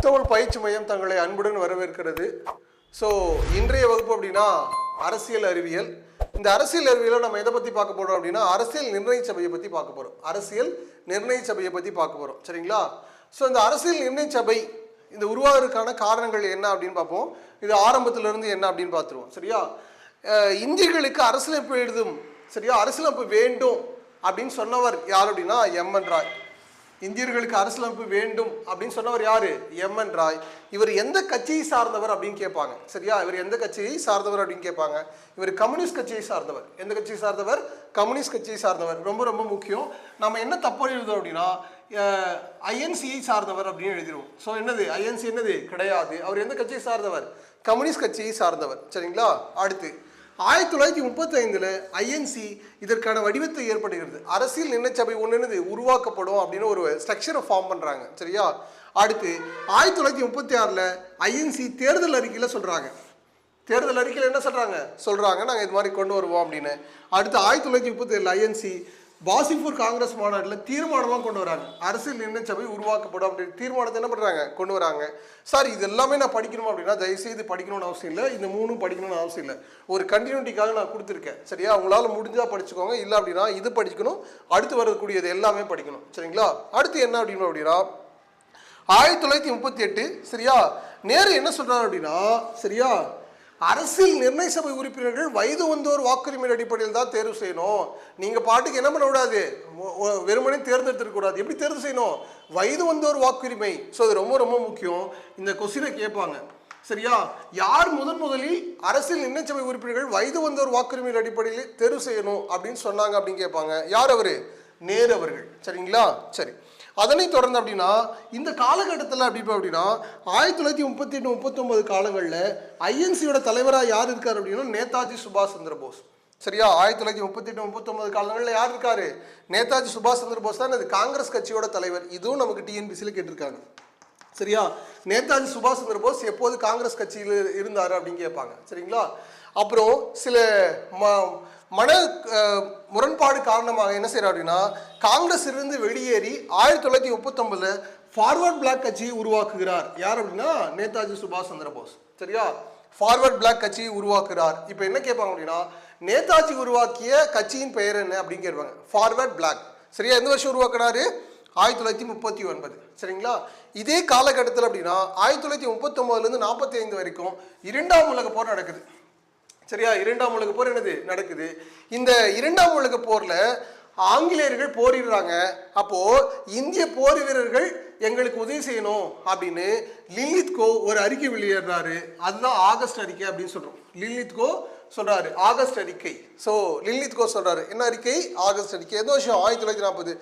முத்தமிழ் பயிற்சி மையம் தங்களை அன்புடன் வரவேற்கிறது. ஸோ இன்றைய வகுப்பு அப்படின்னா அரசியல் அறிவியல். இந்த அரசியல் அறிவியலை நம்ம எதை பற்றி பார்க்க போகிறோம் அப்படின்னா அரசியல் நிர்ணய சபையை பற்றி பார்க்க போகிறோம் அரசியல் நிர்ணய சபையை பற்றி பார்க்க போகிறோம் சரிங்களா? ஸோ இந்த அரசியல் நிர்ணய சபை இந்த உருவாகிறதுக்கான காரணங்கள் என்ன அப்படின்னு பார்ப்போம். இது ஆரம்பத்திலிருந்து என்ன அப்படின்னு பார்த்துருவோம். சரியா? இந்தியர்களுக்கு அரசியலமைப்பு எழுதும் சரியா? அரசியலமைப்பு வேண்டும் அப்படின்னு சொன்னவர் யார் அப்படின்னா எம். என். ராய். இந்தியர்களுக்கு அரசியலமைப்பு வேண்டும் அப்படின்னு சொன்னவர் யாரு? எம். என். ராய். இவர் எந்த கட்சியை சார்ந்தவர் அப்படின்னு கேட்பாங்க. சரியா? இவர் எந்த கட்சியை சார்ந்தவர் அப்படின்னு கேட்பாங்க. இவர் கம்யூனிஸ்ட் கட்சியை சார்ந்தவர். எந்த கட்சியை சார்ந்தவர்? கம்யூனிஸ்ட் கட்சியை சார்ந்தவர். ரொம்ப ரொம்ப முக்கியம். நம்ம என்ன தப்பு எழுதுறோம் அப்படின்னா ஐஎன்சியை சார்ந்தவர் அப்படின்னு எழுதிடுவோம் ஸோ என்னது? ஐஎன்சி என்னது? கிடையாது. அவர் எந்த கட்சியை சார்ந்தவர்? கம்யூனிஸ்ட் கட்சியை சார்ந்தவர். சரிங்களா? அடுத்து. ஆயிரத்தி தொள்ளாயிரத்தி முப்பத்தி ஐந்தில் ஐஎன்சி இதற்கான வடிவத்தை ஏற்படுகிறது. அரசியல் நிர்ணயசபை ஒன்றுனது உருவாக்கப்படும் அப்படின்னு ஒரு ஸ்ட்ரக்சரை ஃபார்ம் பண்ணுறாங்க சரியா? அடுத்து ஆயிரத்தி தொள்ளாயிரத்தி முப்பத்தி ஆறில் ஐஎன்சி தேர்தல் அறிக்கையில் சொல்கிறாங்க தேர்தல் அறிக்கையில் என்ன சொல்கிறாங்க சொல்கிறாங்க நாங்கள் இது மாதிரி கொண்டு வருவோம் அப்படின்னு. அடுத்து ஆயிரத்தி தொள்ளாயிரத்தி முப்பத்தி ஏழில் ஐஎன்சி வாசிப்பூர் காங்கிரஸ் மாநாட்டில் தீர்மானமாக கொண்டு வராங்க. அரசியல் நிர்ணய சபை உருவாக்கப்படும் அப்படின்னு தீர்மானத்தை என்ன பண்ணுறாங்க கொண்டு வராங்க. சார் இது எல்லாமே நான் படிக்கணும் அப்படின்னா தயவுசெய்து படிக்கணும்னு அவசியம் இல்லை. இந்த மூணும் படிக்கணும்னு அவசியம் இல்லை. ஒரு கண்டினியூட்டிக்காக நான் கொடுத்துருக்கேன். சரியா? உங்களால் முடிஞ்சால் படிச்சுக்கோங்க. இல்லை அப்படின்னா இது படிக்கணும். அடுத்து வரக்கூடியது எல்லாமே படிக்கணும். சரிங்களா? அடுத்து என்ன அப்படின்னு அப்படின்னா ஆயிரத்தி தொள்ளாயிரத்தி முப்பத்தி எட்டு சரியா? நேரு என்ன சொல்கிறாரு அப்படின்னா சரியா? அரசியல் நிர்ணய சபை உறுப்பினர்கள் வயது வந்தோர் வாக்குரிமையின் அடிப்படையில் தான் தேர்வு செய்யணும். நீங்கள் பாட்டுக்கு என்ன பண்ணக்கூடாது? ஒ- வெறுமனே தேர்ந்தெடுத்துக்க கூடாது. எப்படி தேர்வு செய்யணும்? வயது வந்தோர் வாக்குரிமை. ஸோ அது ரொம்ப ரொம்ப முக்கியம். இந்த கொஸ்டினை கேட்பாங்க. சரியா? யார் முதன் முதலில் அரசியல் நிர்ணய சபை உறுப்பினர்கள் வயது வந்தோர் வாக்குரிமையின் அடிப்படையில் தேர்வு செய்யணும் அப்படின்னு சொன்னாங்க அப்படின்னு கேட்பாங்க. யார் அவர்? நேரு அவர்கள். சரிங்களா? சரி. அதனை தொடர்ந்து அப்படின்னா இந்த காலகட்டத்தில் அப்படி அப்படின்னா ஆயிரத்தி தொள்ளாயிரத்தி முப்பத்தி எட்டு முப்பத்தொம்பது காலங்களில் ஐஎன்சியோட தலைவராக யார் இருக்கார் அப்படின்னா நேதாஜி சுபாஷ் சந்திர போஸ். சரியா? ஆயிரத்தி தொள்ளாயிரத்தி முப்பத்தி எட்டு முப்பத்தொன்பது காலங்களில் யார் இருக்காரு? நேதாஜி சுபாஷ் சந்திர போஸ் தான் இது காங்கிரஸ் கட்சியோட தலைவர். இதுவும் நமக்கு டிஎன்பிசியில் கேட்டிருக்காங்க. சரியா? நேதாஜி சுபாஷ் சந்திர போஸ் எப்போது காங்கிரஸ் கட்சியில் இருந்தார் அப்படின்னு கேட்பாங்க. சரிங்களா? அப்புறம் சில ம மன முரண்பாடு காரணமாக என்ன செய்யறார் அப்படின்னா காங்கிரஸ் இருந்து வெளியேறி ஆயிரத்தி தொள்ளாயிரத்தி முப்பத்தொன்பதுல ஃபார்வர்ட் பிளாக் கட்சியை உருவாக்குகிறார். யார் அப்படின்னா நேதாஜி சுபாஷ் சந்திர போஸ் சரியா? ஃபார்வர்ட் பிளாக் கட்சியை உருவாக்குறார். இப்போ என்ன கேட்பாங்க அப்படின்னா நேதாஜி உருவாக்கிய கட்சியின் பெயர் என்ன அப்படின்னு கேட்பாங்க. ஃபார்வர்ட் பிளாக் சரியா? எந்த வருஷம் உருவாக்குனாரு? ஆயிரத்தி தொள்ளாயிரத்தி முப்பத்தி ஒன்பது. சரிங்களா? இதே காலகட்டத்தில் அப்படின்னா ஆயிரத்தி தொள்ளாயிரத்தி முப்பத்தொம்போதுலேருந்து நாற்பத்தி ஐந்து வரைக்கும் இரண்டாம் உலக போர் நடக்குது. சரியா? இரண்டாம் உலக போர் என்னது? நடக்குது. இந்த இரண்டாம் உலக போர்ல ஆங்கிலேயர்கள் போரிடுறாங்க. அப்போ இந்திய போர் வீரர்கள் எங்களுக்கு உதவி செய்யணும் அப்படின்னு லில்லித்கோ ஒரு அறிக்கை வெளியிடுறாரு. அதுதான் ஆகஸ்ட் அறிக்கை அப்படின்னு சொல்றோம். லில்லித்கோ சொல்கிறாரு ஆகஸ்ட் அறிக்கை. ஸோ லில்லித் கோ சொல்கிறாரு என்ன அறிக்கை? ஆகஸ்ட் அறிக்கை. எந்த வருஷம் ஆயிரத்தி தொள்ளாயிரத்தி நாற்பது.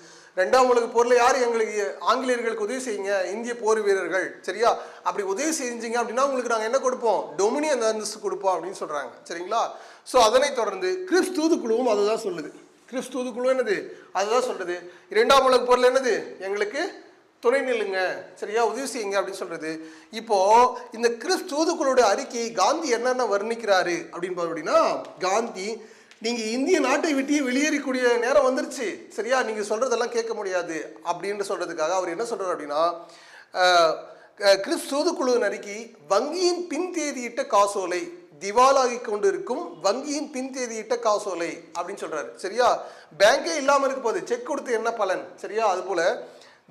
ரெண்டாம் உலக போரில் யார் எங்களுக்கு ஆங்கிலேயர்களுக்கு உதவி செய்யுங்க? இந்திய போர் வீரர்கள். சரியா? அப்படி உதவி செஞ்சீங்க அப்படின்னா உங்களுக்கு நாங்கள் என்ன கொடுப்போம்? டொமினியன் அந்தஸ்து கொடுப்போம் அப்படின்னு சொல்கிறாங்க சரிங்களா? ஸோ அதனைத் தொடர்ந்து கிறிஸ்தூது குழுவும் அதுதான் சொல்லுது. கிறிஸ்தூது குழு என்னது? அதுதான் சொல்றது. இரண்டாம் உலக போரில் என்னது? எங்களுக்கு துணை நில்லுங்க. சரியா? உதவி செய்யுங்க அப்படின்னு சொல்றது. இப்போ இந்த கிறிஸ் தூதுக்குழுடைய அறிக்கை காந்தி என்னென்ன வர்ணிக்கிறாரு அப்படின்னு பார்த்தோம் அப்படின்னா காந்தி நீங்க இந்திய நாட்டை விட்டு வெளியேறக்கூடிய நேரம் வந்துருச்சு. சரியா? நீங்க சொல்றதெல்லாம் கேட்க முடியாது அப்படின்னு சொல்றதுக்காக அவர் என்ன சொல்றாரு அப்படின்னா அஹ், கிறிஸ் தூதுக்குழுவின் அறிக்கை வங்கியின் பின் தேதியிட்ட காசோலை திவாலாகி கொண்டிருக்கும் வங்கியின் பின் தேதியிட்ட காசோலை அப்படின்னு சொல்றாரு. சரியா? பேங்கே இல்லாமல் இருக்க போகுது. செக் கொடுத்து என்ன பலன்? சரியா? அது போல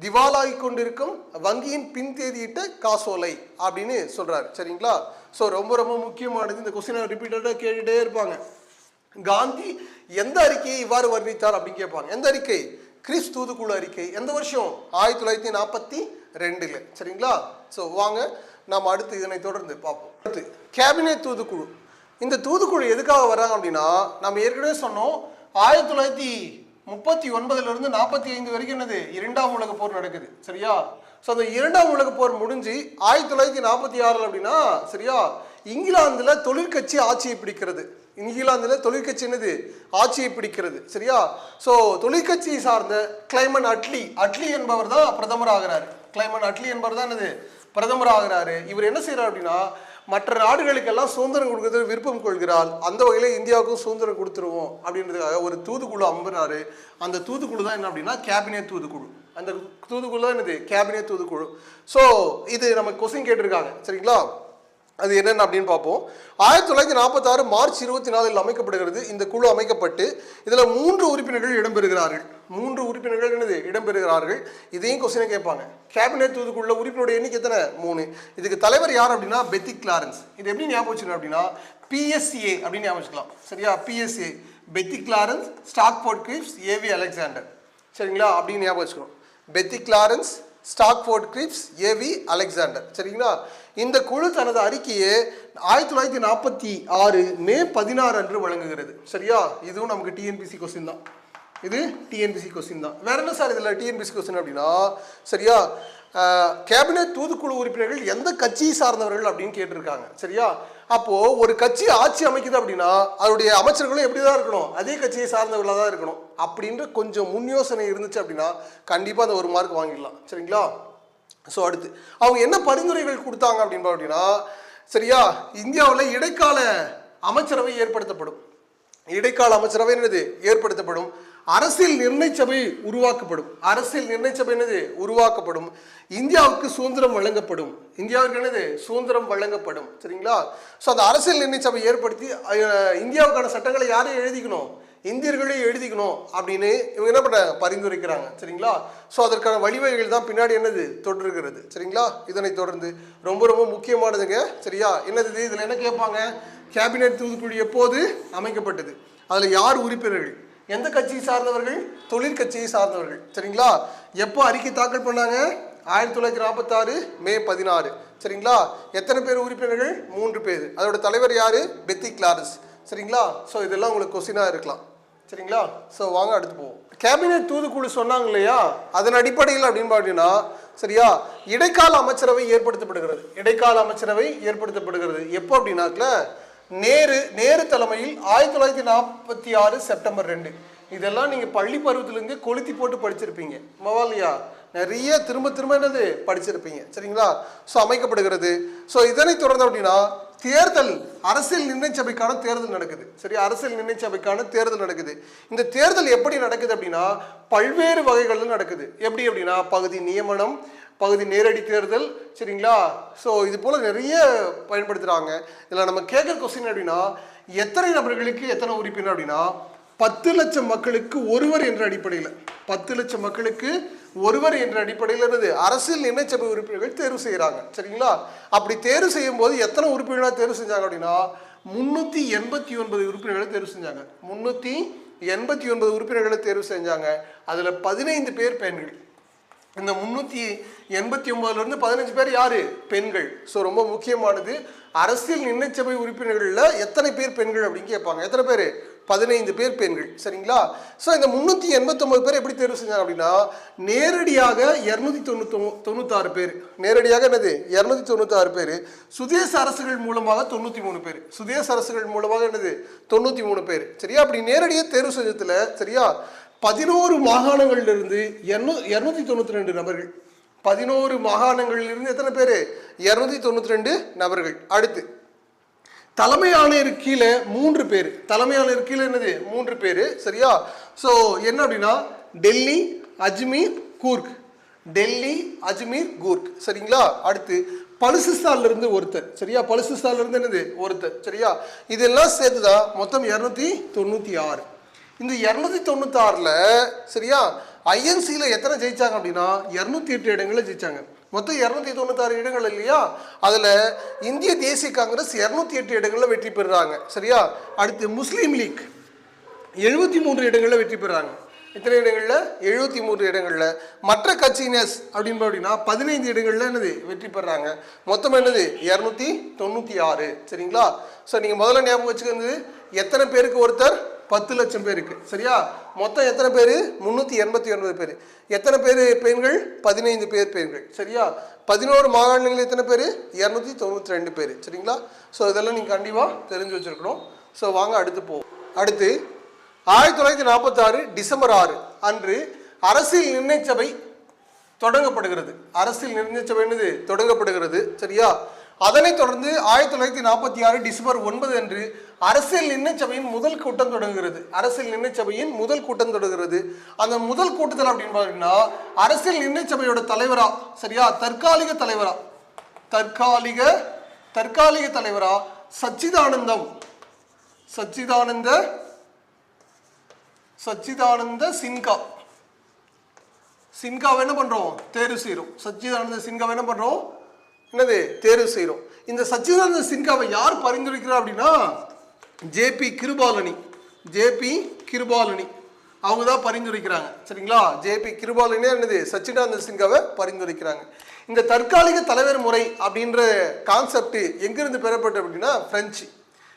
திவாலாகி கொண்டிருக்கும் வங்கியின் பின் தேதியிட்ட காசோலை அப்படின்னு சொல்கிறாரு சரிங்களா? ஸோ ரொம்ப ரொம்ப முக்கியமானது. இந்த கொஸ்டினை ரிப்பீட்டடாக கேட்டுட்டே இருப்பாங்க. காந்தி எந்த அறிக்கையை இவ்வாறு வர்ணித்தார் அப்படின்னு கேட்பாங்க. எந்த அறிக்கை? கிறிஸ் தூதுக்குழு அறிக்கை. எந்த வருஷம்? ஆயிரத்தி தொள்ளாயிரத்தி நாற்பத்தி ரெண்டில். சரிங்களா? ஸோ வாங்க நாம் அடுத்து இதனை தொடர்ந்து பார்ப்போம். அடுத்து கேபினெட் தூதுக்குழு. இந்த தூதுக்குழு எதுக்காக வராங்க அப்படின்னா நம்ம ஏற்கனவே சொன்னோம் ஆயிரத்தி தொள்ளாயிரத்தி முப்பத்தி ஒன்பதுல இருந்து நாற்பத்தி ஐந்து வரைக்கும் என்னது? இரண்டாம் உலக போர் நடக்குது. சரியா? ஸோ அந்த இரண்டாம் உலக போர் முடிஞ்சு ஆயிரத்தி தொள்ளாயிரத்தி நாற்பத்தி ஆறுல அப்படின்னா சரியா? இங்கிலாந்துல தொழிற்கட்சி ஆட்சியை பிடிக்கிறது. இங்கிலாந்துல தொழிற்கட்சி என்னது? ஆட்சியை பிடிக்கிறது. சரியா? ஸோ தொழிற்கட்சியை சார்ந்த கிளைமன் அட்லி அட்லி என்பவர் தான் பிரதமர் ஆகிறார் கிளைமன் அட்லி என்பவர் தான் என்னது? பிரதமர் ஆகிறாரு இவர் என்ன செய்யறாரு அப்படின்னா மற்ற நாடுகளுக்கெல்லாம் சுதந்திரம் கொடுக்கறது விருப்பம் கொள்கிறாள். அந்த வகையில் இந்தியாவுக்கும் சுதந்திரம் கொடுத்துருவோம் அப்படின்றதுக்காக ஒரு தூதுக்குழு அம்புறாரு அந்த தூதுக்குழு தான் என்ன அப்படின்னா கேபினெட் தூதுக்குழு. அந்த தூதுக்குழு தான் என்னது? கேபினெட் தூதுக்குழு. ஸோ இது நம்ம கொஸ்டின் கேட்டிருக்காங்க. சரிங்களா? அது என்னென்ன அப்படின்னு பார்ப்போம். ஆயிரத்தி தொள்ளாயிரத்தி நாற்பத்தாறு மார்ச் இருபத்தி நாலில் அமைக்கப்படுகிறது. இந்த குழு அமைக்கப்பட்டு இதில் மூன்று உறுப்பினர்கள் இடம்பெறுகிறார்கள். மூன்று உறுப்பினர்கள் என்னது? இடம்பெறுகிறார்கள். இதையும் கொஸ்டினை கேட்பாங்க. கேபினட் தூதுக்குள்ள உறுப்பினருடைய எண்ணிக்கை எத்தனை? மூணு. இதுக்கு தலைவர் யார் அப்படின்னா? Pethick Lawrence. இது எப்படி ஞாபகம் வச்சுக்கணும் அப்படின்னா? பிஎஸ்சிஏ அப்படின்னு ஞாபகம் வச்சுக்கலாம். சரியா? P S C A Pethick Lawrence Stafford Cripps A V Alexander. சரிங்களா? அப்படின்னு ஞாபகம் வச்சுக்கணும். Pethick Lawrence Stafford Cripps A V Alexander. சரிங்களா? இந்த குழு தனது அறிக்கையை ஆயிரத்தி தொள்ளாயிரத்தி நாற்பத்தி ஆறு மே பதினாறு அன்று வழங்குகிறது. சரியா? இதுவும் நமக்கு டிஎன்பிசி கொஸ்டின் தான். இது டிஎன்பிசி கொஸ்டின் தான். வேற என்ன சார் இதில் டிஎன்பிசி கொஸ்டின் அப்படின்னா? சரியா? கேபினெட் தூதுக்குழு உறுப்பினர்கள் எந்த கட்சியை சார்ந்தவர்கள் அப்படின்னு கேட்டிருக்காங்க. சரியா? அப்போது ஒரு கட்சி ஆட்சி அமைக்குது அப்படின்னா அதனுடைய அமைச்சர்களும் எப்படி தான் இருக்கணும்? அதே கட்சியை சார்ந்தவர்களாக தான் இருக்கணும். அப்படின்ற கொஞ்சம் முன் யோசனை இருந்துச்சு அப்படின்னா கண்டிப்பாக அந்த ஒரு மார்க் வாங்கிடலாம். சரிங்களா? ஸோ அடுத்து அவங்க என்ன பரிந்துரைகள் கொடுத்தாங்க அப்படின்னு அப்படின்னா சரியா இந்தியாவில் இடைக்கால அமைச்சரவை ஏற்படுத்தப்படும். இடைக்கால அமைச்சரவை என்னது? ஏற்படுத்தப்படும். அரசியல் நிர்ணய சபை உருவாக்கப்படும். அரசியல் நிர்ணய சபை என்னது? உருவாக்கப்படும். இந்தியாவுக்கு சுதந்திரம் வழங்கப்படும். இந்தியாவுக்கு என்னது? சுதந்திரம் வழங்கப்படும். சரிங்களா? ஸோ அந்த அரசியல் நிர்ணய சபை ஏற்படுத்தி இந்தியாவுக்கான சட்டங்களை யாரும் எழுதிக்கணும்? இந்தியர்களே எழுதிக்கணும் அப்படின்னு இவங்க என்ன பண்ண பரிந்துரைக்கிறாங்க. சரிங்களா? ஸோ அதற்கான வழிவகைகள் தான் பின்னாடி என்னது? தொடர்கிறது சரிங்களா? இதனை தொடர்ந்து ரொம்ப ரொம்ப முக்கியமானதுங்க. சரியா? என்னது இதில் என்ன கேட்பாங்க? கேபினெட் தூதுக்குழு எப்போது அமைக்கப்பட்டது? அதில் யார் உறுப்பினர்கள்? எந்த கட்சியை சார்ந்தவர்கள்? தொழிற்கட்சியை சார்ந்தவர்கள். சரிங்களா? எப்போ அறிக்கை தாக்கல் பண்ணாங்க? ஆயிரத்தி தொள்ளாயிரத்தி நாற்பத்தாறு மே பதினாறு. சரிங்களா? எத்தனை பேர் உறுப்பினர்கள்? மூன்று பேர். அதோட தலைவர் யாரு? பெத்தி கிளாரஸ். சரிங்களா? ஸோ இதெல்லாம் உங்களுக்கு கொஸ்டினாக இருக்கலாம். சரிங்களா? ஸோ வாங்க அடுத்து போவோம். கேபினெட் தூதுக்குழு சொன்னாங்க இல்லையா? அதன் அடிப்படையில் அப்படின்னு பார்த்தீங்கன்னா சரியா? இடைக்கால அமைச்சரவை ஏற்படுத்தப்படுகிறது. இடைக்கால அமைச்சரவை ஏற்படுத்தப்படுகிறது. எப்போ அப்படின்னாக்கல நேரு நேரு தலைமையில் ஆயிரத்தி தொள்ளாயிரத்தி நாற்பத்தி ஆறு செப்டம்பர் ரெண்டு. இதெல்லாம் நீங்கள் பள்ளி பருவத்திலேருந்து கொளுத்தி போட்டு படிச்சிருப்பீங்க. மவாலியா? நிறைய திரும்ப திரும்ப என்னது படிச்சிருப்பீங்க. சரிங்களா? ஸோ அமைக்கப்படுகிறது. ஸோ இதனை தொடர்ந்து அப்படின்னா தேர்தல் அரசியல் நிர்ணய சபைக்கான தேர்தல் நடக்குது. சரி அரசியல் நிர்ணய சபைக்கான தேர்தல் நடக்குது. இந்த தேர்தல் எப்படி நடக்குது அப்படின்னா பல்வேறு வகைகளில் நடக்குது. எப்படி அப்படின்னா பகுதி நியமனம் பகுதி நேரடி தேர்தல் சரிங்களா? ஸோ இது போல் நிறைய பயன்படுத்துகிறாங்க இதில் நம்ம கேட்குற கொஸ்டின் அப்படின்னா எத்தனை நபர்களுக்கு எத்தனை உறுப்பினர் அப்படின்னா பத்து லட்சம் மக்களுக்கு ஒருவர் என்ற அடிப்படையில் பத்து லட்சம் மக்களுக்கு ஒருவர் என்ற அடிப்படையில் இருந்து அரசியல் நிர்ணயசபை உறுப்பினர்கள் தேர்வு செய்கிறாங்க சரிங்களா? அப்படி தேர்வு செய்யும் போது எத்தனை உறுப்பினர்களாக தேர்வு செஞ்சாங்க அப்படின்னா முந்நூற்றி எண்பத்தி ஒன்பது உறுப்பினர்களை தேர்வு செஞ்சாங்க. முந்நூற்றி எண்பத்தி ஒன்பது உறுப்பினர்களை தேர்வு செஞ்சாங்க. அதில் பதினைந்து பேர் பெண்கள். இந்த முந்நூற்றி எண்பத்தி ஒன்பதுலேருந்து பதினஞ்சு பேர் யார்? பெண்கள். ஸோ ரொம்ப முக்கியமானது அரசியல் நிர்ணயசபை உறுப்பினர்களில் எத்தனை பேர் பெண்கள் அப்படின்னு கேட்பாங்க. எத்தனை பேர்? பதினைந்து பேர் பெண்கள் சரிங்களா? ஸோ இந்த முந்நூற்றி எண்பத்தொம்பது பேர் எப்படி தேர்வு செஞ்சாங்க அப்படின்னா நேரடியாக இரநூத்தி தொண்ணூத்தொ தொண்ணூத்தாறு பேர். நேரடியாக என்னது? இரநூத்தி தொண்ணூத்தாறு பேர். சுதேச அரசுகள் மூலமாக தொண்ணூற்றி மூணு பேர். சுதேச அரசுகள் மூலமாக என்னது? தொண்ணூற்றி மூணு பேர். சரியா? அப்படி நேரடியாக தேர்வு செஞ்சதில் சரியா? பதினோரு மாகாணங்களிலிருந்து இரநூ இரநூத்தி தொண்ணூற்றி ரெண்டு நபர்கள். பதினோரு மாகாணங்களிலிருந்து எத்தனை பேர்? இரநூத்தி தொண்ணூற்றி ரெண்டு நபர்கள். அடுத்து தலைமை ஆணையர் கீழே மூன்று பேர். தலைமை ஆணையர் கீழே என்னது? மூன்று பேர். சரியா? ஸோ என்ன அப்படின்னா டெல்லி அஜ்மீர் கூர்க். டெல்லி அஜ்மீர் கூர்க். சரிங்களா? அடுத்து பலுசிஸ்தான்ல இருந்து ஒருத்தர். சரியா? பலுசிஸ்தான்ல இருந்து என்னது? ஒருத்தர். சரியா? இதெல்லாம் சேர்த்துதான் மொத்தம் இரநூத்தி தொண்ணூற்றி ஆறு. இந்த இரநூத்தி தொண்ணூத்தாறில் சரியா? ஐஎன்சியில் எத்தனை ஜெயிச்சாங்க அப்படின்னா இரநூத்தி எட்டு இடங்களில் ஜெயித்தாங்க மொத்தம் இரநூத்தி தொண்ணூத்தாறு இடங்கள் இல்லையா? அதில் இந்திய தேசிய காங்கிரஸ் இரநூத்தி எட்டு இடங்களில் வெற்றி பெறுறாங்க. சரியா? அடுத்து முஸ்லீம் லீக். எழுபத்தி மூன்று இடங்களில் வெற்றி பெறாங்க. எத்தனை இடங்களில்? எழுபத்தி மூன்று இடங்களில். மற்ற கட்சியினஸ் அப்படின்னு அப்படின்னா பதினைந்து இடங்களில் என்னது? வெற்றி பெறாங்க. மொத்தம் என்னது? இரநூத்தி தொண்ணூற்றி ஆறு. சரிங்களா? ஸோ நீங்கள் முதல்ல ஞாபகம் வச்சுக்கிறது எத்தனை பேருக்கு ஒருத்தர்? பத்து லட்சம் பேருக்கு. சரியா? மொத்தம் எத்தனை பேர்? முந்நூற்றி எண்பத்தி ஒன்பது பேர். எத்தனை பேர் பெண்கள்? பதினைந்து பேர் பெண்கள். சரியா? பதினோரு மாகாணங்கள் எத்தனை பேர்? இரநூத்தி தொண்ணூற்றி ரெண்டு பேர். சரிங்களா? ஸோ இதெல்லாம் நீங்கள் கண்டிப்பாக தெரிஞ்சு வச்சுருக்கணும். ஸோ வாங்க அடுத்து போவோம் அடுத்து ஆயிரத்தி தொள்ளாயிரத்தி நாற்பத்தாறு டிசம்பர் ஆறு அன்று அரசியல் நிர்ணய சபை தொடங்கப்படுகிறது. அரசியல் நிர்ணய சபை என்னது? தொடங்கப்படுகிறது. சரியா? அதனைத் தொடர்ந்து ஆயிரத்தி தொள்ளாயிரத்தி நாற்பத்தி ஆறு டிசம்பர் ஒன்பது அன்று அரசியல் நிர்ணய சபையின் முதல் கூட்டம் தொடங்குகிறது. அரசியல் நிர்ணய சபையின் முதல் கூட்டம் தொடங்குகிறது. அந்த முதல் கூட்டத்தில் அப்படின்னு பார்த்தீங்கன்னா அரசியல் நிர்ணய சபையோட தலைவரா சரியா? தற்காலிக தலைவரா. தற்காலிக தற்காலிக தலைவரா சச்சிதானந்தம். சச்சிதானந்த சச்சிதானந்த சின்கா சின்காவை என்ன பண்றோம்? தேர்வு செய்கிறோம் சச்சிதானந்த சின்காவை என்ன பண்றோம்? என்னது? தேர்வு செய்கிறோம் இந்த சச்சிதானந்த சின்காவை யார் பரிந்துரைக்கிறார் அப்படின்னா ஜேபி கிருபாலனி. ஜேபி கிருபாலனி. அவங்க தான் பரிந்துரைக்கிறாங்க. சரிங்களா? ஜேபி கிருபாலனே என்னது? சச்சிதானந்த சிங்காவை பரிந்துரைக்கிறாங்க. இந்த தற்காலிக தலைவர் முறை அப்படின்ற கான்செப்ட் எங்கிருந்து பெறப்பட்டது அப்படின்னா பிரெஞ்சு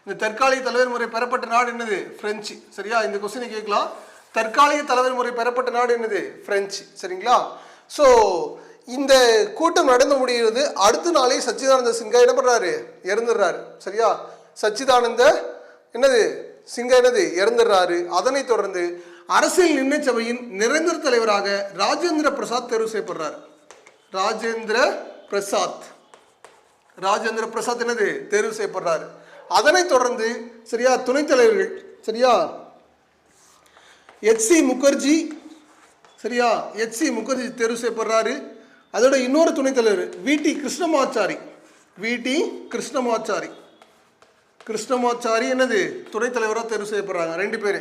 இந்த தற்காலிக தலைவர் முறை பெறப்பட்ட நாடு என்னது? பிரெஞ்சு சரியா? இந்த கொஸ்டினை கேட்கலாம். தற்காலிக தலைவர் முறை பெறப்பட்ட நாடு என்னது? பிரெஞ்சு சரிங்களா? ஸோ இந்த கூட்டம் நடந்து முடிகிறது. அடுத்த நாளே சச்சிதானந்த சிங்கா என்ன பண்ணுறாரு இறந்துடுறாரு. சரியா? சச்சிதானந்த என்னது சிங்க என்னது இறந்துடுறாரு. அதனைத் தொடர்ந்து அரசியல் நிர்ணய சபையின் நிரந்தர தலைவராக ராஜேந்திர பிரசாத் தேர்வு செய்யப்படுறார். ராஜேந்திர பிரசாத். ராஜேந்திர பிரசாத் என்னது தேர்வு செய்யப்படுறாரு. அதனைத் தொடர்ந்து சரியா துணைத் தலைவர்கள் சரியா எச் சி முகர்ஜி சரியா எச் சி முகர்ஜி தேர்வு செய்யப்படுறாரு. அதோட இன்னொரு துணைத் தலைவர் V T Krishnamachari. V T Krishnamachari. Krishnamachari என்னது? துணைத் தலைவராக தேர்வு செய்யப்படுறாங்க. ரெண்டு பேர்.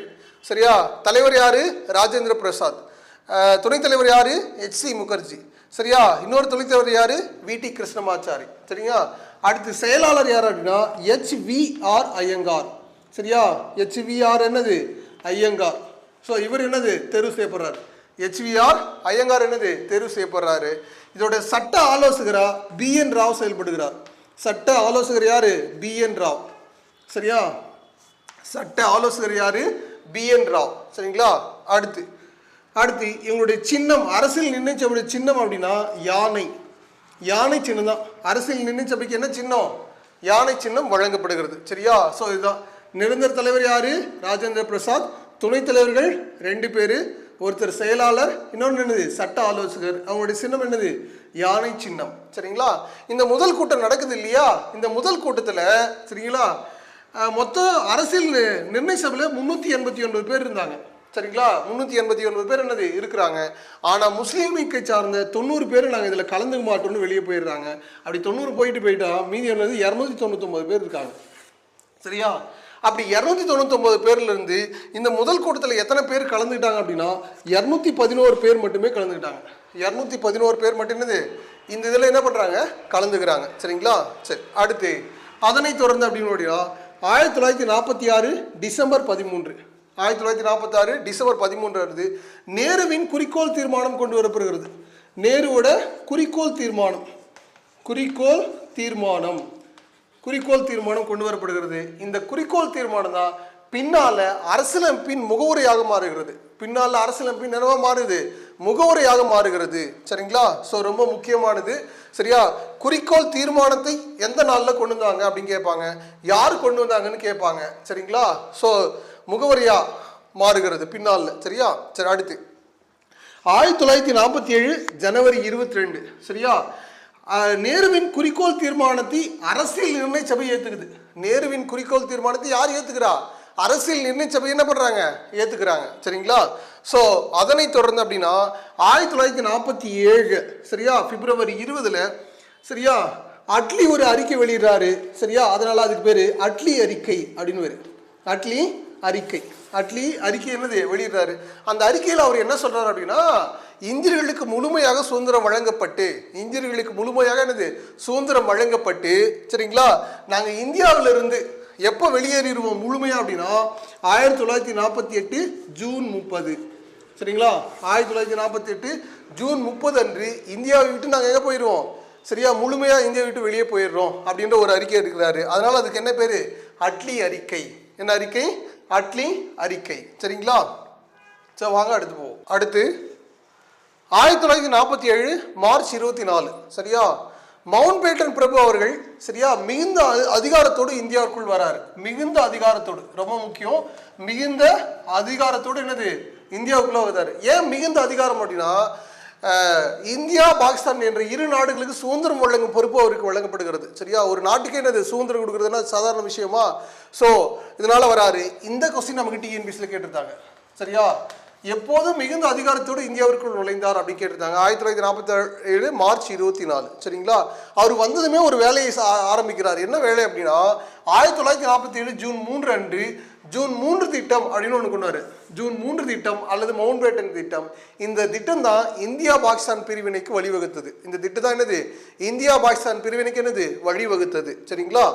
சரியா? தலைவர் யார்? ராஜேந்திர பிரசாத். துணைத் தலைவர் யார்? H C Mukherjee. சரியா? இன்னொரு துணைத் தலைவர் யார்? V T Krishnamachari. சரிங்களா அடுத்து செயலாளர் யார் அப்படின்னா ஹெச் வி ஆர் ஐயங்கார். சரியா? ஹெச் வி ஆர் என்னது? ஐயங்கார். ஸோ இவர் என்னது? தேர்வு செய்யப்படுறார். ஹெச்விஆர் ஐயங்கார் என்னது? தேர்வு செய்யப்படுறாரு. இதோட சட்ட ஆலோசகராக பி என் ராவ் செயல்படுகிறார். சட்ட ஆலோசகர் யார்? B N Rau. சரியா? சட்ட ஆலோசகர் யார்? பி. என். ராவ். சரிங்களா? அடுத்து அடுத்து இவங்களுடைய சின்னம் அரசியல் நிர்ணய சபையுடைய சின்னம் அப்படின்னா யானை. யானை சின்னம் தான் அரசியல் நிர்ணய சபைக்கு என்ன சின்னம்? யானை சின்னம் வழங்கப்படுகிறது. சரியா? ஸோ இதுதான். நிரந்தர தலைவர் யார்? ராஜேந்திர பிரசாத். துணைத் தலைவர்கள் ரெண்டு பேர். ஒருத்தர் செயலாளர் இன்னொன்று என்னது? சட்ட ஆலோசகர். அவங்களுடைய சின்னம் என்னது? யானை சின்னம். சரிங்களா? இந்த முதல் கூட்டம் நடக்குது இல்லையா? இந்த முதல் கூட்டத்தில் சரிங்களா? மொத்தம் அரசியல் நி- நிர்ணய சபையில் முந்நூற்றி எண்பத்தி ஒன்பது பேர் இருந்தாங்க. சரிங்களா? முந்நூற்றி எண்பத்தி ஒன்பது பேர் என்னது? இருக்கிறாங்க. ஆனால் முஸ்லீம் லீக்கை சார்ந்த தொண்ணூறு பேர் நாங்கள் இதில் கலந்துக்க மாட்டோம்னு வெளியே போயிடுறாங்க. அப்படி தொண்ணூறு போயிட்டு போயிட்டா மீதி என்னது? இரநூத்தி தொண்ணூத்தொம்பது பேர் இருக்காங்க. சரியா? அப்படி இரநூத்தி தொண்ணூத்தொம்பது பேர்லேருந்து இந்த முதல் கூட்டத்தில் எத்தனை பேர் கலந்துக்கிட்டாங்க அப்படின்னா இரநூத்தி பதினோரு பேர் மட்டுமே கலந்துக்கிட்டாங்க. இரநூத்தி பதினோரு பேர் மட்டும் என்னது? இந்த இதில் என்ன பண்ணுறாங்க கலந்துக்கிறாங்க. சரிங்களா? சரி அடுத்து அதனை தொடர்ந்து அப்படின்னு ஆயிரத்தி தொள்ளாயிரத்தி நாற்பத்தி ஆறு டிசம்பர் பதிமூன்று. ஆயிரத்தி தொள்ளாயிரத்தி நாற்பத்தாறு டிசம்பர் பதிமூன்று வருது நேருவின் குறிக்கோள் தீர்மானம் கொண்டு வரப்படுகிறது. நேருவோட குறிக்கோள் தீர்மானம். குறிக்கோள் தீர்மானம். குறிக்கோள் தீர்மானம் கொண்டு வரப்படுகிறது. இந்த குறிக்கோள் தீர்மானம் தான் பின்னால் அரசியலமைப்பின் முகவுரையாக மாறுகிறது. பின்னால் அரசியலமைப்பின் என்னவா மாறுது. முகவுரையாக மாறுகிறது. சரிங்களா? ஸோ ரொம்ப முக்கியமானது. சரியா? குறிக்கோள் தீர்மானத்தை எந்த நாளில் கொண்டு வந்தாங்க அப்படின்னு கேட்பாங்க. யார் கொண்டு வந்தாங்கன்னு கேட்பாங்க. சரிங்களா? ஸோ முகவரியா மாறுகிறது பின்னால். சரியா? சரி அடுத்து. ஆயிரத்தி தொள்ளாயிரத்தி நாற்பத்தி ஏழு ஜனவரி இருபத்தி ரெண்டு சரியா நேருவின் குறிக்கோள் தீர்மானத்தை அரசியல் நிர்ணய சபை ஏற்றுக்குது நேருவின் குறிக்கோள் தீர்மானத்தை யார் ஏத்துக்கிறா? அரசியல் நிர்ணய சபை என்ன பண்ணுறாங்க ஏற்றுக்கிறாங்க சரிங்களா? ஸோ அதனை தொடர்ந்து அப்படின்னா ஆயிரத்தி தொள்ளாயிரத்தி நாற்பத்தி ஏழு சரியா? பிப்ரவரி இருபதில் சரியா? அட்லி ஒரு அறிக்கை வெளியிடுறாரு. சரியா? அதனால் அதுக்கு பேர் அட்லி அறிக்கை அப்படின்னு பேர். அட்லி அறிக்கை. அட்லி அறிக்கை என்னது? வெளியிடுறாரு. அந்த அறிக்கையில் அவர் என்ன சொல்கிறார் அப்படின்னா இந்தியர்களுக்கு முழுமையாக சுதந்திரம் வழங்கப்பட்டு இந்தியர்களுக்கு முழுமையாக என்னது? சுதந்திரம் வழங்கப்பட்டு சரிங்களா? நாங்கள் இந்தியாவிலிருந்து எப்போ வெளியேறிடுவோம் முழுமையாக அப்படின்னா ஆயிரத்தி தொள்ளாயிரத்தி நாற்பத்தி எட்டு ஜூன் முப்பது. சரிங்களா? ஆயிரத்தி தொள்ளாயிரத்தி நாற்பத்தி எட்டு ஜூன் முப்பது அன்று இந்தியாவை விட்டு நாங்கள் எங்கே போயிடுவோம் சரியா? முழுமையாக இந்தியா விட்டு வெளியே போயிடுறோம் அப்படின்ற ஒரு அறிக்கை எடுக்கிறாரு. அதனால் அதுக்கு என்ன பேர்? அட்லி அறிக்கை. என்ன அறிக்கை? அட்லி அறிக்கை. சரிங்களா? சரி வாங்க அடுத்து போவோம். அடுத்து ஆயிரத்தி தொள்ளாயிரத்தி நாற்பத்தி ஏழு மார்ச் இருபத்தி நாலு. சரியா? மவுண்ட் பேட்டன் பிரபு அவர்கள் சரியா? மிகுந்த அதிகாரத்தோடு இந்தியாவுக்குள் வராரு. மிகுந்த அதிகாரத்தோடு ரொம்ப முக்கியம். மிகுந்த அதிகாரத்தோடு என்னது? இந்தியாவுக்குள்ள வந்தாரு ஏன் மிகுந்த அதிகாரம் அப்படின்னா இந்தியா பாகிஸ்தான் என்ற இரு நாடுகளுக்கு சுதந்திரம் வழங்கும் பொறுப்பு அவருக்கு வழங்கப்படுகிறது. சரியா? ஒரு நாட்டுக்கு என்னது? சுதந்திரம் கொடுக்குறதுனா சாதாரண விஷயமா? ஸோ இதனால வராரு. இந்த கொஸ்டின் நமக்கு டிஎன்பிசியில் கேட்டிருந்தாங்க. சரியா? எப்போதும் மிகுந்த அதிகாரத்தோடு இந்தியாவிற்குள் நுழைந்தார் அப்படின்னு கேட்டிருந்தாங்க. ஆயிரத்தி தொள்ளாயிரத்தி நாற்பத்தி ஏழு மார்ச் இருபத்தி நாலு. சரிங்களா? அவர் வந்ததுமே ஒரு வேலையை சா- ஆரம்பிக்கிறார். என்ன வேலை அப்படின்னா ஆயிரத்தி தொள்ளாயிரத்தி நாற்பத்தி ஏழு ஜூன் மூன்று அன்று ஜூன் மூன்று திட்டம் அப்படின்னு ஒன்று கொண்டாரு. ஜூன் மூன்று திட்டம் அல்லது மவுண்ட் பேட்டன் திட்டம். இந்த திட்டம் தான் இந்தியா பாகிஸ்தான் பிரிவினைக்கு வழிவகுத்தது. இந்த திட்டம் தான் என்னது? இந்தியா பாகிஸ்தான் பிரிவினைக்கு என்னது? வழிவகுத்தது. சரிங்களா?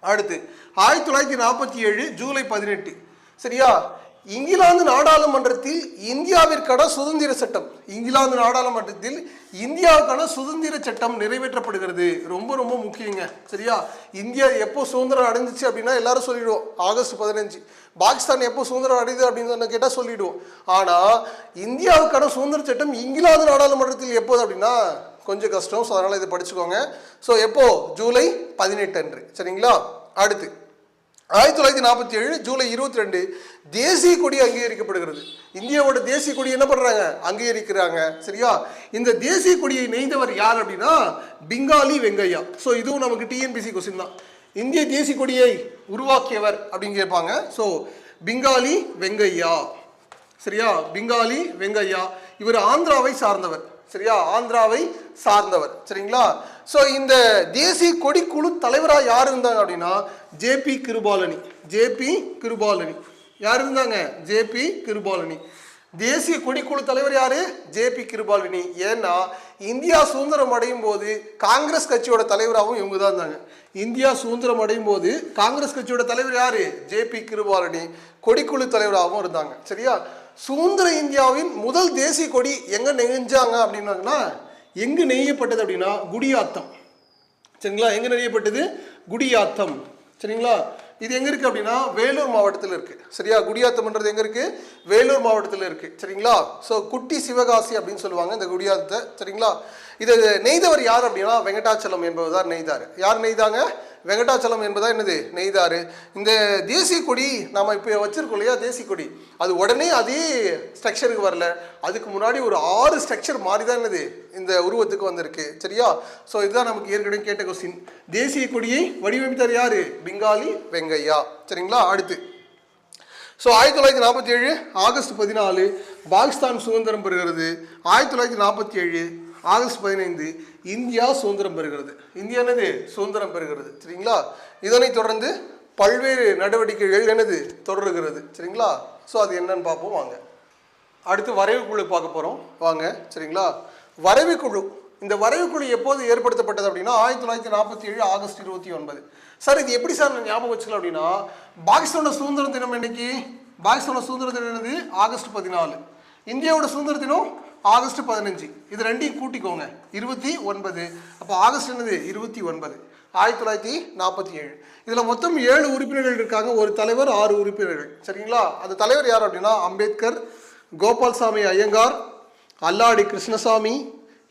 அடுத்து ஆயிரத்தி தொள்ளாயிரத்தி நாற்பத்தி ஏழு ஜூலை பதினெட்டு. சரியா? இங்கிலாந்து நாடாளுமன்றத்தில் இந்தியாவிற்கான சுதந்திர சட்டம் இங்கிலாந்து நாடாளுமன்றத்தில் இந்தியாவுக்கான சுதந்திர சட்டம் நிறைவேற்றப்படுகிறது. ரொம்ப ரொம்ப முக்கியங்க. சரியா? இந்தியா எப்போ சுதந்திரம் அடைஞ்சிச்சு அப்படின்னா எல்லாரும் சொல்லிடுவோம். ஆகஸ்ட் பதினஞ்சு. பாகிஸ்தான் எப்போ சுதந்திரம் அடையுது அப்படின்னு கேட்டால் சொல்லிடுவோம். ஆனால் இந்தியாவுக்கான சுதந்திர சட்டம் இங்கிலாந்து நாடாளுமன்றத்தில் எப்போது அப்படின்னா கொஞ்சம் கஷ்டம். ஸோ அதனால் இதை படிச்சுக்கோங்க. ஸோ எப்போ? ஜூலை பதினெட்டு அன்று. சரிங்களா? அடுத்து. ஆயிரத்தி தொள்ளாயிரத்தி நாற்பத்தி ஏழு ஜூலை இருபத்தி ரெண்டு தேசிய கொடி அங்கீகரிக்கப்படுகிறது. இந்தியாவோட தேசிய கொடி என்ன பண்ணுறாங்க அங்கீகரிக்கிறாங்க. சரியா? இந்த தேசிய கொடியை நெய்தவர் யார் அப்படின்னா? பிங்காலி வெங்கையா. ஸோ இதுவும் நமக்கு டிஎன்பிசி கொஸ்டின் தான். இந்திய தேசிய கொடியை உருவாக்கியவர் அப்படின்னு கேட்பாங்க. ஸோ பிங்காலி வெங்கையா. சரியா? பிங்காலி வெங்கையா. இவர் ஆந்திராவை சார்ந்தவர். சரியா? ஆந்திராவை சார்ந்தவர். சரிங்களா? ஸோ இந்த தேசிய கொடிக்குழு தலைவராக யார் இருந்தாங்க அப்படின்னா ஜேபி கிருபாலனி. ஜேபி கிருபாலனி. யார் இருந்தாங்க? ஜேபி கிருபாலனி. தேசிய கொடிக்குழு தலைவர் யாரு? ஜேபி கிருபாலினி. ஏன்னா இந்தியா சுதந்திரம் அடையும் போது காங்கிரஸ் கட்சியோட தலைவராகவும் இவங்க தான் இருந்தாங்க. இந்தியா சுதந்திரம் அடையும் போது காங்கிரஸ் கட்சியோட தலைவர் யாரு? ஜேபி கிருபாலினி. கொடிக்குழு தலைவராகவும் இருந்தாங்க. சரியா? சுதந்திர இந்தியாவின் முதல் தேசிய கொடி எங்க நெகிஞ்சாங்க அப்படின்னாங்கன்னா எங்கு நெய்யப்பட்டது அப்படின்னா குடியாத்தம். சரிங்களா? எங்கே நெய்யப்பட்டது? குடியாத்தம். சரிங்களா? இது எங்க இருக்கு அப்படின்னா வேலூர் மாவட்டத்தில் இருக்கு. சரியா? குடியாத்தம்ன்றது எங்க இருக்கு? வேலூர் மாவட்டத்தில் இருக்கு. சரிங்களா? ஸோ குட்டி சிவகாசி அப்படின்னு சொல்லுவாங்க இந்த குடியாத்தத்தை. சரிங்களா? இது நெய்தவர் யார் அப்படின்னா வெங்கடாச்சலம் என்பவர் நெய்தார். யார் நெய்தாங்க? வெங்கடாச்சலம் என்பதா என்னது? நெய்தாறு. இந்த தேசிய கொடி நம்ம இப்போ வச்சிருக்கோம் இல்லையா? தேசிய கொடி. அது உடனே அதே ஸ்ட்ரக்சருக்கு வரல. அதுக்கு முன்னாடி ஒரு ஆறு ஸ்ட்ரக்சர் மாறி தான் என்னது? இந்த உருவத்துக்கு வந்திருக்கு. சரியா? ஸோ இதுதான் நமக்கு ஏற்கனவே கேட்ட கொஸ்டின் தேசிய கொடியை வடிவமைத்தார் யாரு? பெங்காலி வெங்கையா. சரிங்களா? அடுத்து. ஸோ ஆயிரத்தி தொள்ளாயிரத்தி நாற்பத்தி ஏழு ஆகஸ்ட் பதினாலு பாகிஸ்தான் சுதந்திரம் பெறுகிறது. ஆயிரத்தி தொள்ளாயிரத்தி நாற்பத்தி ஏழு ஆகஸ்ட் பதினைந்து இந்தியா சுதந்திரம் பெறுகிறது. இந்தியா என்னது? சுதந்திரம் பெறுகிறது. சரிங்களா? இதனைத் தொடர்ந்து பல்வேறு நடவடிக்கைகள் எனது தொடருகிறது. சரிங்களா? ஸோ அது என்னன்னு பார்ப்போம். வாங்க. அடுத்து வரைவு குழு பார்க்க போகிறோம் வாங்க. சரிங்களா? வரைவு குழு. இந்த வரைவு குழு எப்போது ஏற்படுத்தப்பட்டது அப்படின்னா ஆயிரத்தி தொள்ளாயிரத்தி நாற்பத்தி ஏழு ஆகஸ்ட் இருபத்தி ஒன்பது. சார் இது எப்படி சார் நான் ஞாபகம் வச்சுக்கலாம் அப்படின்னா பாகிஸ்தானோட சுதந்திர தினம் இன்னைக்கு பாகிஸ்தானோட சுதந்திர தினம் என்னது? ஆகஸ்ட் பதினாலு. இந்தியாவோட சுதந்திர தினம் ஆகஸ்ட் பதினஞ்சு. இது ரெண்டையும் கூட்டிக்கோங்க. இருபத்தி ஒன்பது. அப்போ ஆகஸ்ட் என்னது? இருபத்தி ஒன்பது. ஆயிரத்தி தொள்ளாயிரத்தி நாற்பத்தி ஏழு. இதில் மொத்தம் ஏழு உறுப்பினர்கள் இருக்காங்க. ஒரு தலைவர் ஆறு உறுப்பினர்கள். சரிங்களா? அந்த தலைவர் யார் அப்படின்னா? Ambedkar Gopalaswamy Ayyangar Alladi Krishnaswamy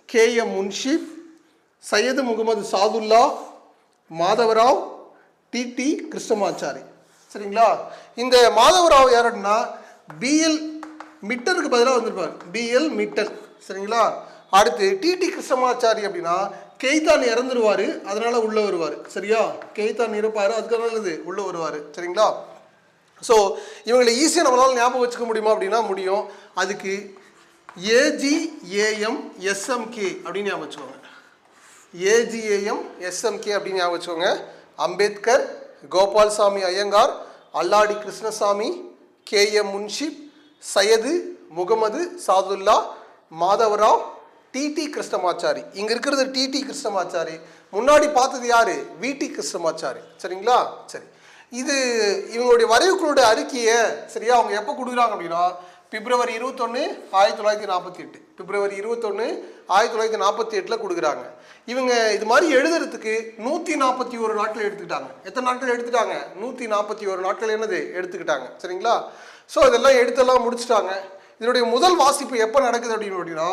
K M Munshi Syed Mohammed Saadulla Madhavrao TT Krishnamachari. சரிங்களா? இந்த மாதவராவ் யார் அப்படின்னா? பிஎல் மிட்டருக்கு பதிலாக வந்திருப்பார். பிஎல் மிட்டர் சரிங்களா? அடுத்து டிடி கிருஷ்ணமாச்சாரி அப்படின்னா கெய்தான் இறந்துருவார் அதனால் உள்ளே வருவார். சரியா? கெய்தான் இருப்பார் அதுக்கு நல்லது. உள்ளே வருவார். சரிங்களா? ஸோ இவங்களை ஈஸியாக நம்மளால் ஞாபகம் வச்சுக்க முடியுமா அப்படின்னா முடியும். அதுக்கு ஏஜிஏஎம் எஸ்எம்கே அப்படின்னு ஞாபகம் வச்சுக்கோங்க. ஏஜிஏஎம் எஸ்எம்கே அப்படின்னு ஞாபகம் வச்சுக்கோங்க. Ambedkar Gopalaswamy Ayyangar Alladi Krishnaswamy K M Munshi Syed Mohammed Saadulla Madhavrao TT Krishnamachari. இங்க இருக்கிறது டிடி கிருஷ்ணமாச்சாரி. முன்னாடி பார்த்தது யாரு? விடி கிருஷ்ணமாச்சாரி. சரிங்களா? சரி. இது இவங்களுடைய வரைவுக்குழுடைய அறிக்கையை சரியா அவங்க எப்போ கொடுக்குறாங்க அப்படின்னா பிப்ரவரி இருபத்தொன்று ஆயிரத்தி தொள்ளாயிரத்தி நாற்பத்தி எட்டு பிப்ரவரி இருபத்தொன்று ஆயிரத்தி தொள்ளாயிரத்தி நாற்பத்தி எட்டில் கொடுக்குறாங்க. இவங்க இது மாதிரி எழுதுறதுக்கு நூற்றி நாற்பத்தி ஒரு நாட்கள் எடுத்துக்கிட்டாங்க. எத்தனை நாட்கள் எடுத்துட்டாங்க நூற்றி நாற்பத்தி ஒரு நாட்கள் என்னது? எடுத்துக்கிட்டாங்க. சரிங்களா? ஸோ இதெல்லாம் எடுத்தெல்லாம் முடிச்சிட்டாங்க. இதனுடைய முதல் வாசிப்பு எப்போ நடக்குது அப்படின்னு அப்படின்னா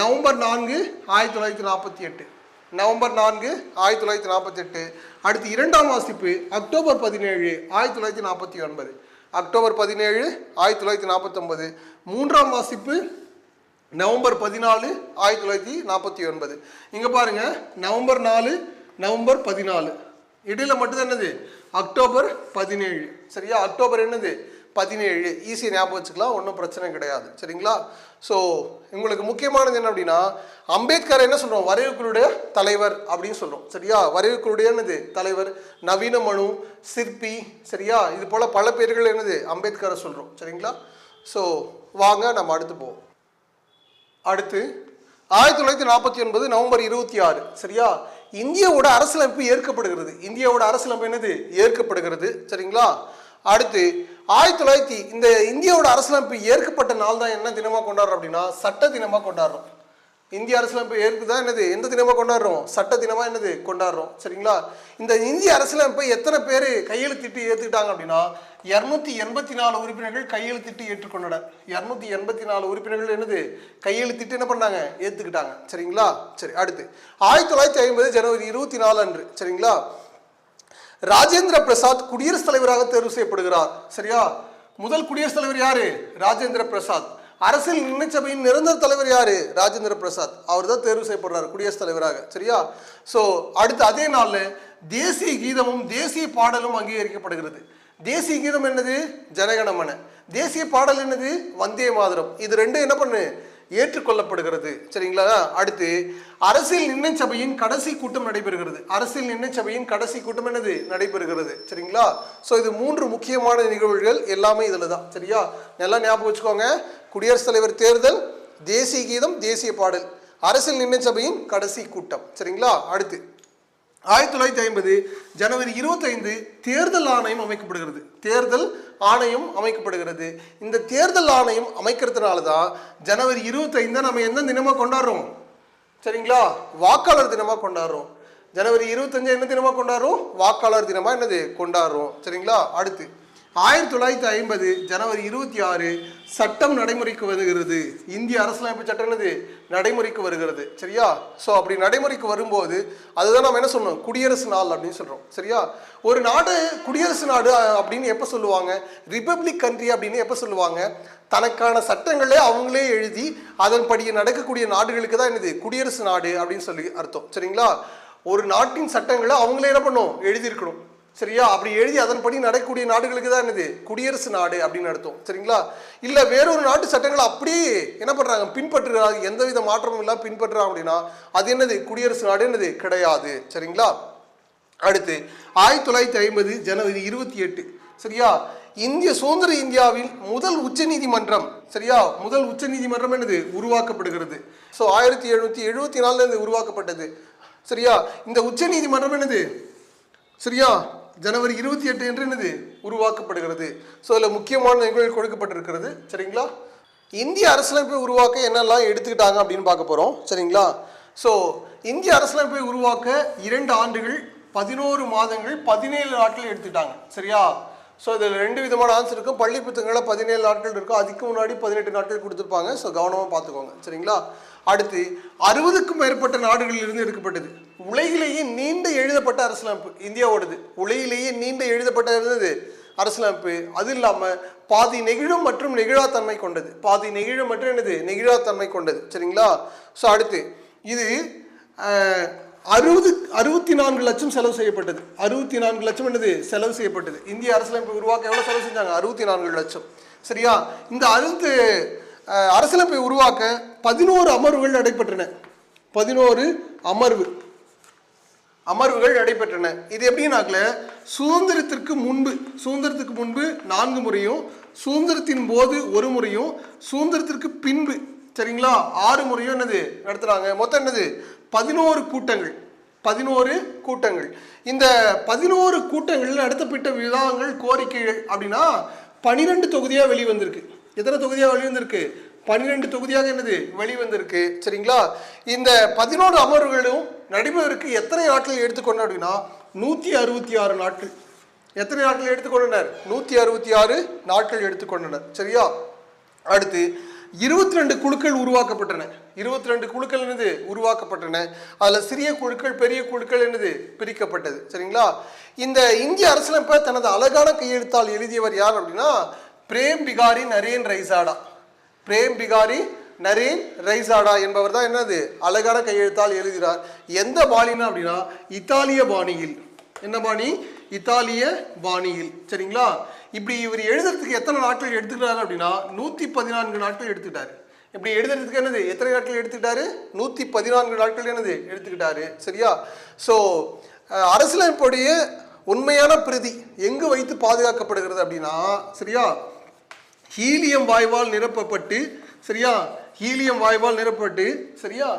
நவம்பர் நான்கு ஆயிரத்தி தொள்ளாயிரத்தி நாற்பத்தி எட்டு. நவம்பர் நான்கு ஆயிரத்தி தொள்ளாயிரத்தி நாற்பத்தி எட்டு. அடுத்து இரண்டாம் வாசிப்பு அக்டோபர் பதினேழு ஆயிரத்தி தொள்ளாயிரத்தி நாற்பத்தி ஒன்பது. அக்டோபர் பதினேழு ஆயிரத்தி தொள்ளாயிரத்தி நாற்பத்தொன்பது. மூன்றாம் வாசிப்பு நவம்பர் பதினாலு ஆயிரத்தி தொள்ளாயிரத்தி நாற்பத்தி ஒன்பது. இங்கே பாருங்க நவம்பர் நாலு நவம்பர் பதினாலு. இடையில் மட்டும்தான் என்னது? அக்டோபர் பதினேழு. சரியா? அக்டோபர் என்னது? பதினேழு. ஈஸியாக ஞாபகம் வச்சுக்கலாம் ஒன்றும் பிரச்சனை கிடையாது. சரிங்களா? ஸோ உங்களுக்கு முக்கியமானது என்ன அப்படின்னா அம்பேத்கர் என்ன சொல்கிறோம் வரைவுக்குழுடைய தலைவர் அப்படின்னு சொல்கிறோம் சரியா? வரைவுக்களுடைய என்னது? தலைவர் நவீன மனு சிற்பி சரியா? இது போல் பல பேர்கள் என்னது? அம்பேத்கரை சொல்கிறோம் சரிங்களா? ஸோ வாங்க நம்ம அடுத்து போவோம். அடுத்து ஆயிரத்தி தொள்ளாயிரத்தி நாற்பத்தி ஒன்பது நவம்பர் இருபத்தி ஆறு. சரியா? இந்தியாவோட அரசியலமைப்பு ஏற்கப்படுகிறது. இந்தியாவோட அரசியலமைப்பு என்னது? ஏற்கப்படுகிறது. சரிங்களா? அடுத்து ஆயிரத்தி தொள்ளாயிரத்தி இந்த இந்தியாவோட அரசியலமைப்பு ஏற்கப்பட்ட நாள் தான் என்ன தினமாக கொண்டாடுறோம் அப்படின்னா சட்ட தினமாக கொண்டாடுறோம். இந்திய அரசியலமைப்பு ஏற்குதா என்னது? எந்த தினமாக கொண்டாடுறோம்? சட்ட தினமாக என்னது? கொண்டாடுறோம். சரிங்களா? இந்த இந்திய அரசியலமைப்பை எத்தனை பேர் கையெழுத்திட்டு ஏற்றுக்கிட்டாங்க அப்படின்னா இரநூத்தி எண்பத்தி நாலு உறுப்பினர்கள் கையெழுத்திட்டு ஏற்றுக்கொண்டனர். இரநூத்தி எண்பத்தி நாலு உறுப்பினர்கள் என்னது? கையெழுத்திட்டு என்ன பண்ணாங்க? ஏற்றுக்கிட்டாங்க சரிங்களா? சரி அடுத்து. ஆயிரத்தி தொள்ளாயிரத்தி ஐம்பது ஜனவரி இருபத்தி நாலு அன்று. சரிங்களா? ராஜேந்திர பிரசாத் குடியரசுத் தலைவராக தேர்வு செய்யப்படுகிறார். சரியா? முதல் குடியரசுத் தலைவர் யாரு? ராஜேந்திர பிரசாத். அரசியல் நிர்ணயசபையின் நிரந்தர தலைவர் யாரு? ராஜேந்திர பிரசாத். அவர் தான் தேர்வு செய்யப்படுறார் குடியரசுத் தலைவராக. சரியா? ஸோ அடுத்து அதே நாளில் தேசிய கீதமும் தேசிய பாடலும் அங்கீகரிக்கப்படுகிறது. தேசிய கீதம் என்னது? ஜனகணமன தேசிய பாடல் என்னது? வந்தே மாதரம். இது ரெண்டும் என்ன பண்ணு? ஏற்றுக்கொள்ளப்படுகிறது. சரிங்களா? அடுத்து அரசியல் நிர்ணய சபையின் கடைசி கூட்டம் நடைபெறுகிறது. அரசியல் நிர்ணய சபையின் கடைசி கூட்டம் என்னது? நடைபெறுகிறது. சரிங்களா? ஸோ இது மூன்று முக்கியமான நிகழ்வுகள் எல்லாமே இதில் தான் சரியா? நல்லா ஞாபகம் வச்சுக்கோங்க. குடியரசுத் தலைவர் தேர்தல் தேசிய கீதம் தேசிய பாடல். அரசியல் நிர்ணய சபையின் கடைசி கூட்டம். சரிங்களா? அடுத்து ஆயிரத்தி தொள்ளாயிரத்தி ஐம்பது ஜனவரி இருபத்தைந்து தேர்தல் ஆணையம் அமைக்கப்படுகிறது. தேர்தல் ஆணையம் அமைக்கப்படுகிறது. இந்த தேர்தல் ஆணையம் அமைக்கிறதுனால தான் ஜனவரி இருபத்தைந்தை நம்ம எந்த தினமாக கொண்டாடுறோம்? சரிங்களா? வாக்காளர் தினமாக கொண்டாடுறோம். ஜனவரி இருபத்தஞ்சு என்ன தினமாக கொண்டாடுறோம்? வாக்காளர் தினமாக என்னது? கொண்டாடுறோம். சரிங்களா? அடுத்து. ஆயிரத்தி தொள்ளாயிரத்தி ஐம்பது ஜனவரி இருபத்தி ஆறு சட்டம் நடைமுறைக்கு வருகிறது. இந்திய அரசியலமைப்பு சட்டம் என்னது? நடைமுறைக்கு வருகிறது. சரியா? ஸோ அப்படி நடைமுறைக்கு வரும்போது அதுதான் நம்ம என்ன சொல்லணும்? குடியரசு நாள் அப்படின்னு சொல்கிறோம் சரியா? ஒரு நாடு குடியரசு நாடு அப்படின்னு எப்போ சொல்லுவாங்க? ரிப்பப்ளிக் கண்ட்ரி அப்படின்னு எப்போ சொல்லுவாங்க? தனக்கான சட்டங்களே அவங்களே எழுதி அதன்படி நடக்கக்கூடிய நாடுகளுக்கு தான் என்னது? குடியரசு நாடு அப்படின்னு சொல்லி அர்த்தம். சரிங்களா? ஒரு நாட்டின் சட்டங்களை அவங்களே என்ன பண்ணும்? எழுதியிருக்கணும். சரியா? அப்படி எழுதி அதன்படி நடக்கக்கூடிய நாடுகளுக்கு தான் என்னது? குடியரசு நாடு அப்படின்னு அர்த்தம். சரிங்களா? இல்லை வேறொரு நாட்டு சட்டங்களை அப்படியே என்ன பண்ணுறாங்க பின்பற்றுறாங்க எந்த வித மாற்றமும் இல்லாமல் பின்பற்றுறாங்க அப்படின்னா அது என்னது? குடியரசு நாடு என்னது? கிடையாது. சரிங்களா? அடுத்து ஆயிரத்தி தொள்ளாயிரத்தி ஐம்பது ஜனவரி இருபத்தி எட்டு. சரியா? இந்திய சுதந்திர இந்தியாவில் முதல் உச்ச நீதிமன்றம் சரியா? முதல் உச்ச நீதிமன்றம் என்னது? உருவாக்கப்படுகிறது. ஸோ ஆயிரத்தி எழுநூத்தி எழுபத்தி நாலுல இருந்து உருவாக்கப்பட்டது. சரியா? இந்த உச்ச நீதிமன்றம் என்னது? சரியா? ஜனவரி இருபத்தி எட்டு என்று என்னது? உருவாக்கப்படுகிறது. ஸோ அதில் முக்கியமான நிகழ்வுகள் கொடுக்கப்பட்டிருக்கிறது. சரிங்களா? இந்திய அரசியலமைப்பை உருவாக்க என்னெல்லாம் எடுத்துக்கிட்டாங்க அப்படின்னு பார்க்க போகிறோம் சரிங்களா? ஸோ இந்திய அரசியலமைப்பை உருவாக்க இரண்டு ஆண்டுகள் பதினோரு மாதங்கள் பதினேழு நாட்கள் எடுத்துக்கிட்டாங்க. சரியா? ஸோ இதில் ரெண்டு விதமான ஆன்சர் இருக்கும். பள்ளி புத்தகங்களில் பதினேழு நாட்கள் இருக்கும். அதுக்கு முன்னாடி பதினெட்டு நாட்கள் கொடுத்துருப்பாங்க. ஸோ கவனமாக பார்த்துக்கோங்க. சரிங்களா? அடுத்து அறுபதுக்கும் மேற்பட்ட நாடுகளிலிருந்து எடுக்கப்பட்டது. உலகிலேயே நீண்ட எழுதப்பட்ட அரசியலமைப்பு. இந்தியாவோடது. உலகிலேயே நீண்ட எழுதப்பட்ட இருந்தது அரசியலமைப்பு. அது இல்லாமல் பாதி நெகிழும் மற்றும் நெகிழாத்தன்மை கொண்டது. பாதி நெகிழும் மற்றும் என்னது? நெகிழாத்தன்மை கொண்டது. சரிங்களா? ஸோ அடுத்து இது அறுபது அறுபத்தி நான்கு லட்சம் செலவு செய்யப்பட்டது. அறுபத்தி நான்கு லட்சம் என்னது? செலவு செய்யப்பட்டது. இந்திய அரசியலமைப்பு உருவாக்க எவ்வளோ செலவு செஞ்சாங்க? அறுபத்தி நான்கு லட்சம். சரியா? இந்த அறுபத்து அஹ், அரசியலமைப்பை உருவாக்க பதினோரு அமர்வுகள் நடைபெற்றன. பதினோரு அமர்வு. அமர்வுகள் நடைபெற்றன. இது எப்படின்னாக்கல சுதந்திரத்திற்கு முன்பு சுதந்திரத்துக்கு முன்பு நான்கு முறையும் சுதந்திரத்தின் போது ஒரு முறையும் சுதந்திரத்திற்கு பின்பு சரிங்களா? ஆறு முறையும் என்னது? நடத்துறாங்க. மொத்தம் என்னது? பதினோரு கூட்டங்கள் பதினோரு கூட்டங்கள். இந்த பதினோரு கூட்டங்களில் நடத்தப்பட்ட விவாதங்கள் கோரிக்கைகள் அப்படின்னா பனிரெண்டு தொகுதியாக வெளிவந்திருக்கு. எத்தனை தொகுதியாக வெளிவந்திருக்கு? பன்னிரெண்டு தொகுதியாக என்னது? வெளிவந்திருக்கு. சரிங்களா? இந்த பதினோரு அமர்வுகளும் நடைபெறுவதற்கு எத்தனை நாட்கள் எடுத்துக்கொண்டோம் அப்படின்னா நூற்றி அறுபத்தி ஆறு நாட்கள். எத்தனை நாட்கள் எடுத்துக்கொண்டனர் நூற்றி அறுபத்தி ஆறு நாட்கள் எடுத்துக்கொண்டனர் சரியா? அடுத்து இருபத்தி ரெண்டு குழுக்கள் உருவாக்கப்பட்டன. இருபத்தி ரெண்டு குழுக்கள் என்னது? உருவாக்கப்பட்டன. அதில் சிறிய குழுக்கள் பெரிய குழுக்கள் என்னது? பிரிக்கப்பட்டது. சரிங்களா? இந்த இந்திய அரசியலமைப்பை தனது அழகான கையெழுத்தால் எழுதியவர் யார் அப்படின்னா பிரேம் பிகாரி நரேன் ரைசாடா. பிரேம் பிகாரி நரேன் ரைசாடா என்பவர் தான் என்னது? அழகான கையெழுத்தால் எழுதுகிறார். எந்த பாணினா அப்படின்னா இத்தாலிய பாணியில். என்ன பாணி? இத்தாலிய பாணியில். சரிங்களா? இப்படி இவர் எழுதுறதுக்கு எத்தனை நாட்கள் எடுத்துக்கிட்டாரு அப்படின்னா நூற்றி பதினான்கு நாட்கள் எடுத்துக்கிட்டாரு. இப்படி எழுதுறதுக்கு என்னது? எத்தனை நாட்கள் எடுத்துக்கிட்டாரு? நூற்றி பதினான்கு நாட்கள் என்னது? எடுத்துக்கிட்டாரு. சரியா? ஸோ அரசியலமைப்புடைய உண்மையான பிரதி எங்கு வைத்து பாதுகாக்கப்படுகிறது அப்படின்னா சரியா? ஹீலியம் வாய்வால் நிரப்பப்பட்டு சரியா? ஹீலியம் வாய்வால் நிரப்பப்பட்டு சரியா?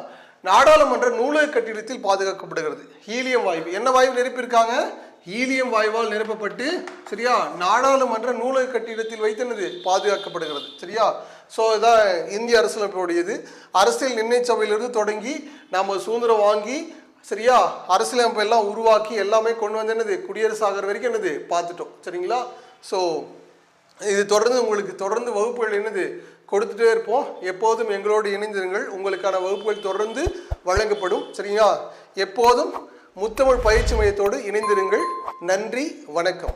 நாடாளுமன்ற நூலக கட்டிடத்தில் பாதுகாக்கப்படுகிறது. ஹீலியம் வாயு என்ன வாயு நிரப்பியிருக்காங்க? ஈலியம் வாயுவால் நிரப்பப்பட்டு சரியா? நாடாளுமன்ற நூலக கட்டிடத்தில் வைத்தனது பாதுகாக்கப்படுகிறது சரியா? ஸோ இதான் இந்திய அரசியலமைப்புடையது. அரசியல் நிர்ணய சபையிலிருந்து தொடங்கி நாம் சுதந்திரம் வாங்கி சரியா? அரசியலமைப்பு எல்லாம் உருவாக்கி எல்லாமே கொண்டு வந்து என்னது? குடியரசு ஆகிற வரைக்கும் என்னது? பார்த்துட்டோம் சரிங்களா? ஸோ இது தொடர்ந்து உங்களுக்கு தொடர்ந்து வகுப்புகள் என்னது? கொடுத்துட்டே இருப்போம். எப்போதும் எங்களோடு இணைந்திருங்கள். உங்களுக்கான வகுப்புகள் தொடர்ந்து வழங்கப்படும் சரிங்களா? எப்போதும் முத்தமிழ் பயிற்சி மையத்தோடு இணைந்திருங்கள். நன்றி வணக்கம்.